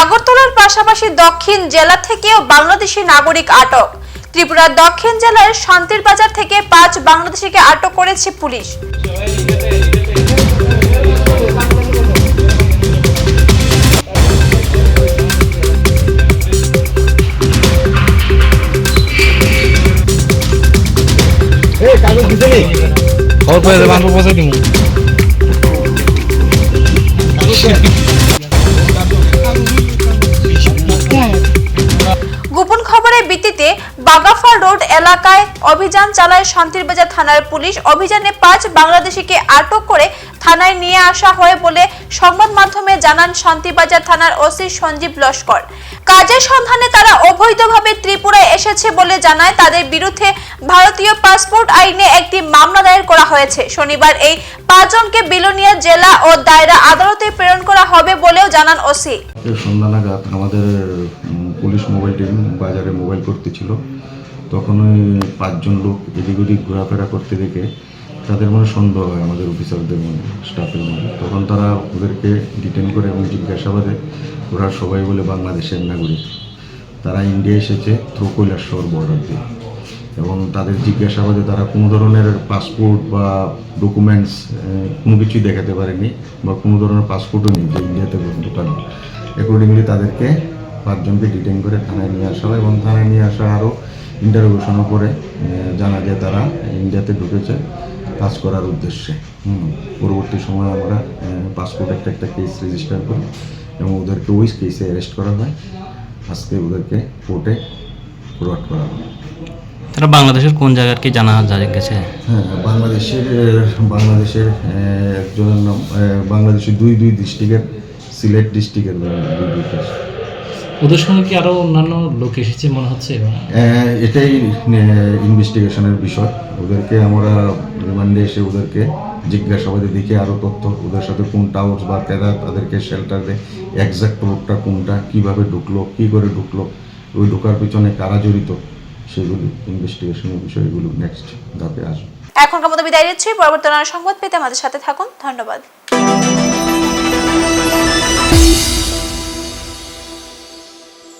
আগরতলার পাশাপাশি দক্ষিণ জেলা থেকেও বাংলাদেশি নাগরিক আটক। ত্রিপুরার দক্ষিণ জেলার শান্তির বাজার থেকে পাঁচ বাংলাদেশিকে আটক করেছে পুলিশ। খবর পেয়ে দেবে আমাকে পৌঁছে দিব খবরের ভিত্তিতে বাগাফা রোড এলাকায় অভিযান চালায় শান্তিরবাজার থানার পুলিশ। অভিযানে পাঁচ বাংলাদেশিকে আটক করে থানায় নিয়ে আসা হয় বলে সংবাদ মাধ্যমে জানান শান্তিবাজার থানার ওসি সঞ্জীব লস্কর। কাজের সন্ধানে তারা অবৈধভাবে ত্রিপুরায় এসেছে বলে জানায়। তাদের বিরুদ্ধে ভারতীয় পাসপোর্ট আইনে একটি মামলা দায়ের করা হয়েছে। শনিবার এই পাঁচজনকে বিলোনিয়া জেলা ও দায়রা আদালতে প্রেরণ করা হবে বলেও জানান ওসি। আমাদের মোবাইল বাজারে মোবাইল করতেছিল তখন ওই পাঁচজন লোক এদিক ওদিক ঘোরাফেরা করতে দেখে তাদের মনে সন্দেহ হয় আমাদের অফিসারদের মনে স্টাফের মনে। তখন তারা ওদেরকে ডিটেন করে এবং জিজ্ঞাসাবাদে ওরা সবাই বলে বাংলাদেশের নাগরিক। তারা ইন্ডিয়া এসেছে থ্রু কৈলাসহর বর্ডার দিয়ে। এবং তাদের জিজ্ঞাসাবাদে তারা কোনো ধরনের পাসপোর্ট বা ডকুমেন্টস কোনো কিছুই দেখাতে পারেনি বা কোনো ধরনের পাসপোর্টও নেই যে ইন্ডিয়াতে ঢোকানো অ্যাকর্ডিংলি তাদেরকে পাঁচজনকে ডিটেন করে থানায় নিয়ে আসা হয় এবং থানায় নিয়ে আসা আরও ইন্টারোগেশনের করে জানা যায় তারা ইন্ডিয়াতে ঢুকেছে কাজ করার উদ্দেশ্যে। হুম, পরবর্তী সময় আমরা পাসপোর্ট একটা একটা কেস রেজিস্টার করি এবং ওদেরকে ওই কেসে অ্যারেস্ট করা হয়। আজকে ওদেরকে কোর্টে ফরওয়ার্ড করা হয়। তারা বাংলাদেশের কোন জায়গার কি জানা যায় গেছে? হ্যাঁ বাংলাদেশের বাংলাদেশের একজনের নাম বাংলাদেশের দুই দুই ডিস্ট্রিক্টের সিলেট ডিস্ট্রিক্টের দুই দুই কেস ওদের সঙ্গে কি আরও অন্যান্য লোক এসেছে মনে হচ্ছে? এটাই ইনভেস্টিগেশনের বিষয়। ওদেরকে আমরা রিমান্ডে এসে ওদেরকে জিজ্ঞাসাবাদে দেখে আরও তথ্য ওদের সাথে কোন টাওয়ার্স বা কেরা তাদেরকে শেল্টার দেয় একজ্যাক্ট রোডটা কোনটা কীভাবে ঢুকলো কী করে ঢুকলো ওই ঢোকার পিছনে কারা জড়িত সেগুলি ইনভেস্টিগেশনের বিষয়গুলো নেক্সট ধাপে আসবে। এখনকার মতো বিদায় দিচ্ছি পরবর্তী সংবাদ পেতে আমাদের সাথে থাকুন। ধন্যবাদ।